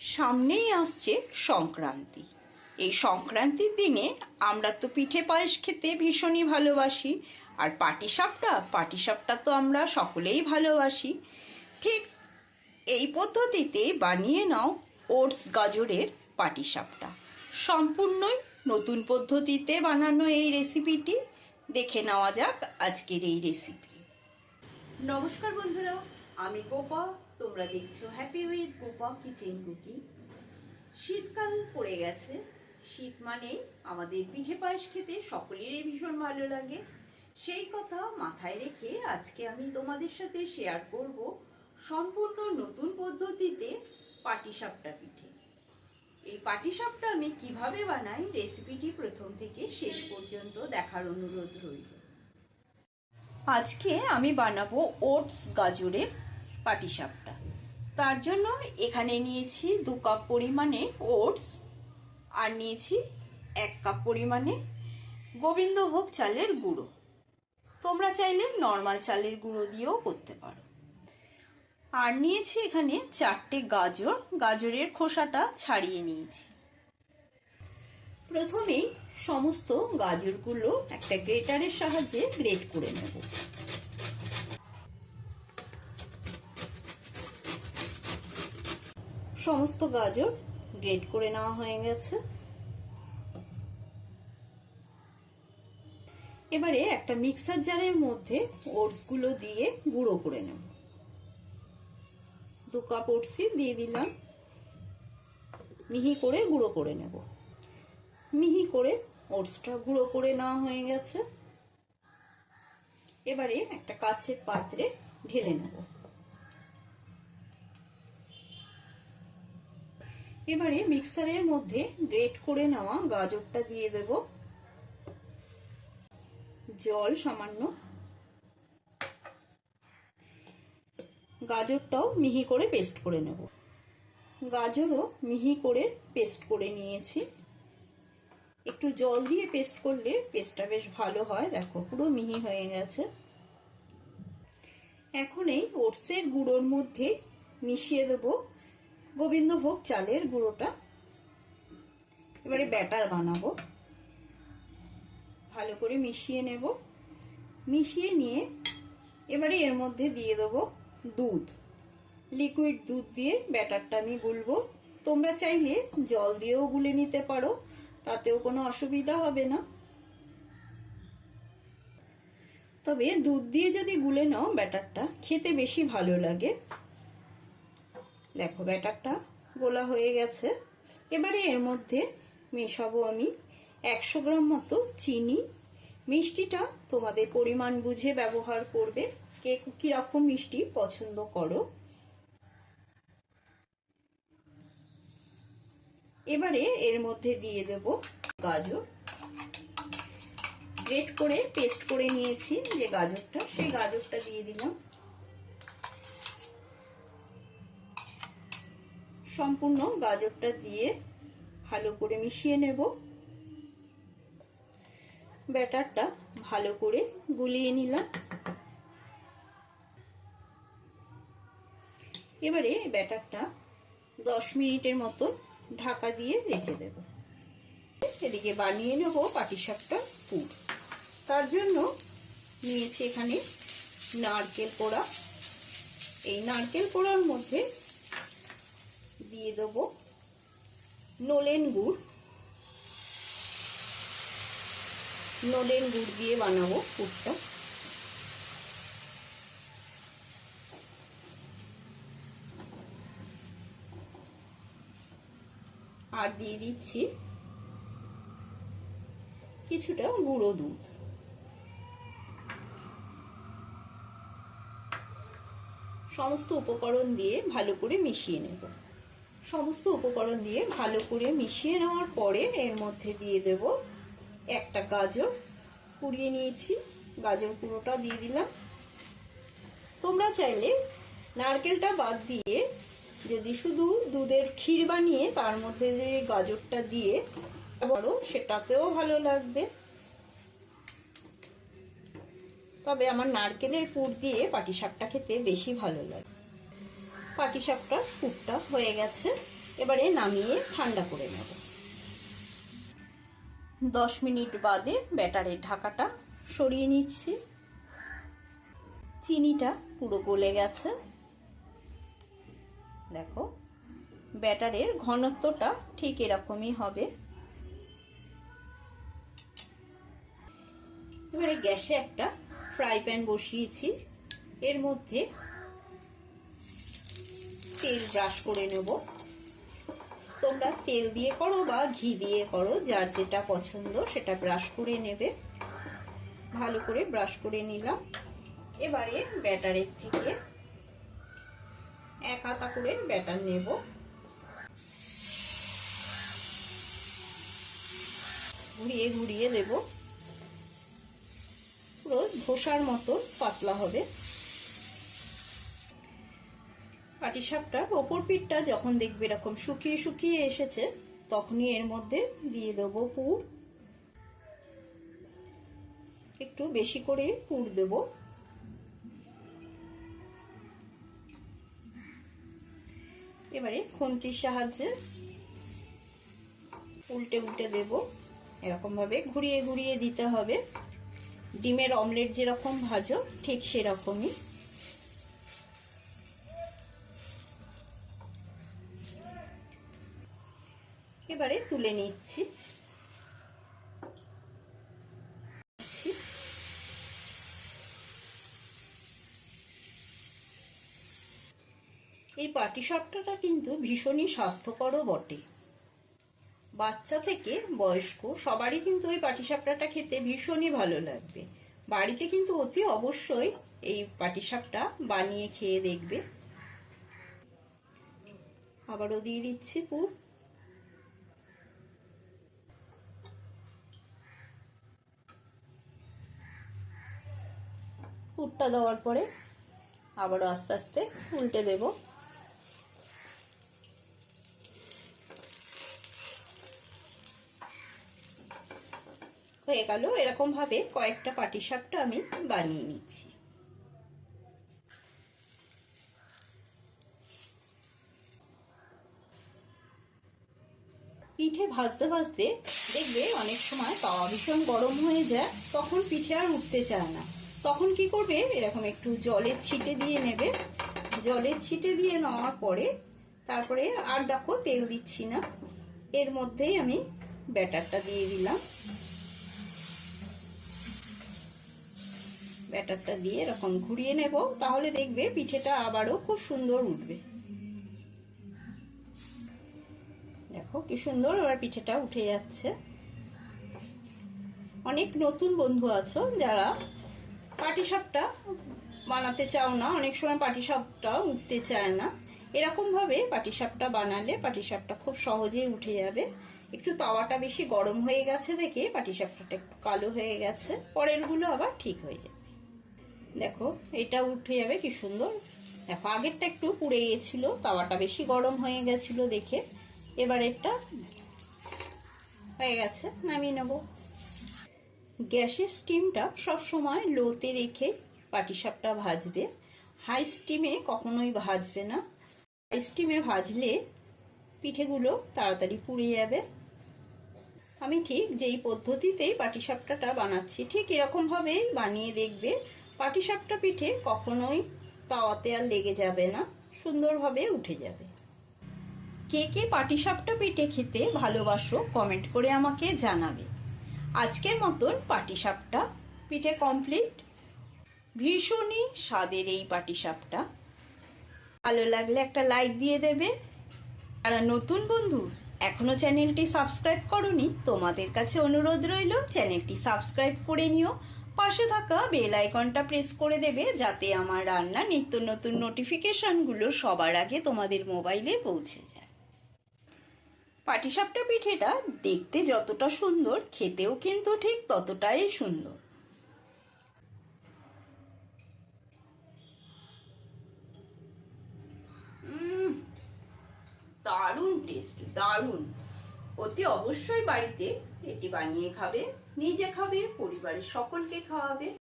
সামনেই আসছে সংক্রান্তি। এই সংক্রান্তির দিনে আমরা তো পিঠে পায়েস খেতে ভীষণই ভালোবাসি, আর পাটিসাপটা পাটিসাপটা তো আমরা সকলেই ভালোবাসি। ঠিক এই পদ্ধতিতে বানিয়ে নাও ওটস গাজরের পাটিসাপটা। সম্পূর্ণই নতুন পদ্ধতিতে বানানো এই রেসিপিটি। দেখে নেওয়া যাক আজকের এই রেসিপি। নমস্কার বন্ধুরা, আমি গোপা তোমরা দেখছ happy with Gopa kitchen cookie শীতকাল পড়ে গেছে। শীত মানেই আমাদের পিঠে পায়েস খেতে সকলেরই ভীষণ ভালো লাগে। সেই কথা মাথায় রেখে আজকে আমি তোমাদের সাথে শেয়ার করব সম্পূর্ণ নতুন পদ্ধতিতে পাটিসাপটা পিঠে। এই পাটিসাপটা আমি কীভাবে বানাই রেসিপিটি প্রথম থেকে শেষ পর্যন্ত দেখার অনুরোধ রইল। আজকে আমি বানাবো ওটস গাজরের পাটিসাপটা। তার জন্য এখানে নিয়েছি দু কাপ পরিমাণে ওটস আর নিয়েছি এক কাপ পরিমাণে গোবিন্দভোগ চালের গুঁড়ো। তোমরা চাইলে নর্মাল চালের গুঁড়ো দিয়েও করতে পারো। আর নিয়েছি এখানে চারটে গাজর। গাজরের খোসাটা ছাড়িয়ে নিয়েছি। প্রথমেই সমস্ত গাজরগুলো একটা গ্রেটারের সাহায্যে গ্রেট করে নেব। সমস্ত গাজর গ্রেড করে নেওয়া হয়ে গেছে। এবারে একটা মিক্সার জারের মধ্যে ওটসগুলো দিয়ে গুঁড়ো করে নেব। দু কাপ ওটসই দিয়ে দিলাম। মিহি করে গুঁড়ো করে নেব। মিহি করে ওটসটা গুঁড়ো করে নেওয়া হয়ে গেছে। এবারে একটা কাছের পাত্রে ঢেলে নেব। এবারে মিক্সারের মধ্যে গ্রেট করে নেওয়া গাজরটা দিয়ে দেব। জল সামান্য। গাজরটাও মিহি করে পেস্ট করে নেব। গাজরও মিহি করে পেস্ট করে নিয়েছি। একটু জল দিয়ে পেস্ট করলে পেস্টটা বেশ ভালো হয়। দেখো, পুরো মিহি হয়ে গেছে। এখন এই ওটসের গুঁড়োর মধ্যে মিশিয়ে দেব গোবিন্দভোগ চালের গুঁড়োটা। এবারে ব্যাটার বানাবো। ভালো করে মিশিয়ে নেব। মিশিয়ে নিয়ে এবারে এর মধ্যে দিয়ে দেবো দুধ। লিকুইড দুধ দিয়ে ব্যাটারটা আমি গুলবো। তোমরা চাইলে জল দিয়েও গুলে নিতে পারো, তাতেও কোনো অসুবিধা হবে না। তবে দুধ দিয়ে যদি গুলে নাও ব্যাটারটা, খেতে বেশি ভালো লাগে। দেখো, ব্যাটারটা গোলা হয়ে গেছে। এবারে এর মধ্যে মেশাবো আমি একশো গ্রাম মতো চিনি। মিষ্টিটা তোমাদের পরিমাণ বুঝে ব্যবহার করবে। কে কীরকম মিষ্টি পছন্দ করো। এবারে এর মধ্যে দিয়ে দেব গাজর। গ্রেট করে পেস্ট করে নিয়েছি যে গাজরটা, সেই গাজরটা দিয়ে দিলাম। সম্পূর্ণ গাজরটা দিয়ে ভালো করে মিশিয়ে নেব। ব্যাটারটা ভালো করে গুলিয়ে নিলাম। এবারে ব্যাটারটা দশ মিনিটের মতো ঢাকা দিয়ে রেখে দেব। এদিকে বানিয়ে নেব পাটিসাপটা পুর। তার জন্য নিয়েছি এখানে নারকেল পোড়া। এই নারকেল পোড়ার মধ্যে দিয়ে দেব। নলেন গুড়। নলেন গুড় দিয়ে বানাবো পুরটা। আর দিয়ে দিচ্ছি কিছুটা গুঁড়ো দুধ। সমস্ত উপকরণ দিয়ে ভালো করে মিশিয়ে নেব। সমস্ত উপকরণ দিয়ে ভালো করে মিশিয়ে নেওয়ার পরে এর মধ্যে দিয়ে দেব একটা গাজর। কুড়িয়ে নিয়েছি, গাজর পুরোটা দিয়ে দিলাম। তোমরা চাইলে নারকেলটা বাদ দিয়ে যদি শুধু দুধের ক্ষীর বানিয়ে তার মধ্যে যদি গাজরটা দিয়ে বড় সেটাতেও ভালো লাগবে। তবে আমার নারকেলের পুর দিয়ে পাটিসাপটা খেতে বেশি ভালো লাগে। পাটিসাপটা পুরটা হয়ে গেছে। এবারে নামিয়ে ঠান্ডা করে নেব। দশ মিনিট বাদে ব্যাটারের ঢাকাটা সরিয়ে নিচ্ছি। চিনিটা পুরো গলে গেছে। দেখো, ব্যাটারের ঘনত্বটা ঠিক এরকমই হবে। এবারে গ্যাসে একটা ফ্রাই প্যান বসিয়েছি। এর মধ্যে তেল ব্রাশ করে নেব। তোমরা তেল দিয়ে করো বা ঘি দিয়ে করো, যার যেটা পছন্দ সেটা ব্রাশ করে নেবে। ভালো করে ব্রাশ করে নিলাম। এবারে ব্যাটারের থেকে এক হাতা করে ব্যাটার নেব। ঘুরিয়ে ঘুরিয়ে দেব। পুরো ধোসার মতো পাতলা হবে। পাটিসাপটার ওপর পিঠটা যখন দেখবে এরকম শুকিয়ে শুকিয়ে এসেছে, তখনই এর মধ্যে দিয়ে দেবো পুর। একটু বেশি করে পুর দেব। এবারে খুন্তির সাহায্যে উল্টে উল্টে দেব। এরকমভাবে ঘুরিয়ে ঘুরিয়ে দিতে হবে। ডিমের অমলেট যেরকম ভাজো, ঠিক সেরকমই। এবারে তুলে নিচ্ছি। এই পাটিসাপটাটা কিন্তু ভীষণই স্বাস্থ্যকরও বটে। বাচ্চা থেকে বয়স্ক সবারই কিন্তু এই পাটিসাপটাটা খেতে ভীষণই ভালো লাগবে। বাড়িতে কিন্তু অতি অবশ্যই এই পাটিসাপটা বানিয়ে খেয়ে দেখবে। আবারও দিয়ে দিচ্ছি পুর। পুরটা দেওয়ার পরে আবারও আস্তে আস্তে উল্টে দেব। হয়ে গেল, এরকম ভাবে কয়েকটা পাটিসাপটা আমি বানিয়ে নিচ্ছি। পিঠে ভাজতে ভাজতে দেখবে অনেক সময় তাওয়া ভীষণ গরম হয়ে যায়, তখন পিঠে আর উঠতে চায় না। তখন কি করবে? এরকম একটু জলের ছিটে দিয়ে নেবে। জলের ছিটে দিয়ে নেওয়ার পরে তারপরে আর দেখো তেল দিচ্ছি না। এর মধ্যেই আমি ব্যাটারটা দিয়ে দিলাম। ব্যাটারটা দিয়ে এরকম ঘুরিয়ে নেব। তাহলে দেখবে পিঠেটা আবারও খুব সুন্দর উঠবে। দেখো কি সুন্দর এবার পিঠেটা উঠে যাচ্ছে। অনেক নতুন বন্ধু আছো যারা পাটিসাপটা বানাতে চাও না, অনেক সময় পাটিসাপটা উঠতে চায় না। এরকম ভাবে পাটিসাপটা বানালে পাটিসাপটা খুব সহজেই উঠে যাবে। একটু তাওয়াটা বেশি গরম হয়ে গেছে দেখে পাটিসাপটাটা একটু কালো হয়ে গেছে, পরেরগুলো আবার ঠিক হয়ে যাবে। দেখো, এটা উঠে যাবে, কি সুন্দর। দেখো, আগেরটা একটু পুড়ে গেছিল, তাওয়াটা বেশি গরম হয়ে গেছিল দেখে। এবার এটা হয়ে গেছে, নামিয়ে নেব। গ্যাসের স্টিমটা সব সময় লোতে রেখে পাটিসাপটা ভাজবে। হাই স্টিমে কখনোই ভাজবে না। হাই স্টিমে ভাজলে পিঠেগুলো তাড়াতাড়ি পুড়ে যাবে। আমি ঠিক যেই পদ্ধতিতেই পাটিসাপটাটা বানাচ্ছি, ঠিক এরকমভাবেই বানিয়ে দেখবে। পাটিসাপটা পিঠে কখনোই তাওয়াতে আর লেগে যাবে না, সুন্দরভাবে উঠে যাবে। কে কে পাটিসাপটা পিঠে খেতে ভালোবাসো কমেন্ট করে আমাকে জানাবে। আজকের মতন পাটিসাপটা পিঠে কমপ্লিট ভীষণই স্বাদের এই পাটিসাপটা। ভালো লাগলে একটা লাইক দিয়ে দেবে। যারা নতুন বন্ধু, এখনও চ্যানেলটি সাবস্ক্রাইব করনি, তোমাদের কাছে অনুরোধ রইল, চ্যানেলটি সাবস্ক্রাইব করে নিও। পাশে থাকা বেল আইকনটা প্রেস করে দেবে, যাতে আমার রান্না নিত্য নতুন নোটিফিকেশনগুলো সবার আগে তোমাদের মোবাইলে পৌঁছে যায়। পাটিসাপটা পিঠেটা দেখতে যতটা সুন্দর, খেতেও কিন্তু ঠিক ততটাই সুন্দর। দারুণ টেস্ট দারুণ। অতি অবশ্যই বাড়িতে এটি বানিয়ে খাবে, নিজে খাবে, পরিবারের সকলকে খাওয়াবে।